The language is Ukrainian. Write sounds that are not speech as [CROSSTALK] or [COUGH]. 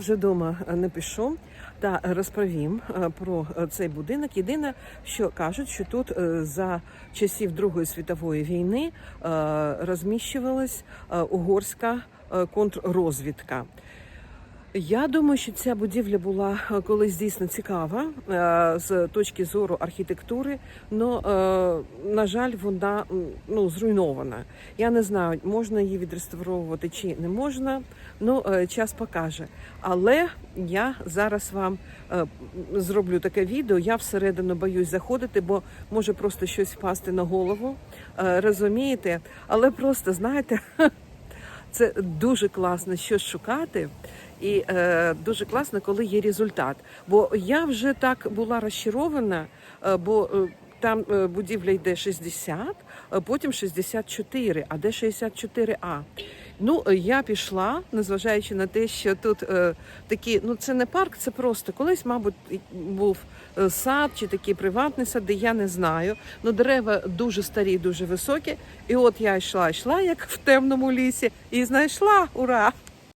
Вже дома не пишу та розповім е, про е, цей будинок. Єдине, що кажуть, що тут е, за часів Другої світової війни е, розміщувалась е, угорська е, контррозвідка. Я думаю, що ця будівля була е, колись дійсно цікава е, з точки зору архітектури, але, на жаль, вона ну, зруйнована. Я не знаю, можна її відреставровувати чи не можна. Ну, е, час покаже. Але я зараз вам е, зроблю таке відео. Я всередину боюсь заходити, бо може просто щось впасти на голову. Розумієте? Але просто знаєте, [LAUGHS] це дуже класно щось шукати. І е, дуже класно, коли є результат. Бо я вже так була розчарована, е, бо е, там е, будівля йде 60, а потім 64, а де 64А. Ну, е, я пішла, незважаючи на те, що тут е, такі, ну це не парк, це просто колись, мабуть, був е, сад чи такий приватний сад, де я не знаю. Ну, дерева дуже старі, дуже високі. І от я йшла, йшла, як в темному лісі, і знайшла, ура!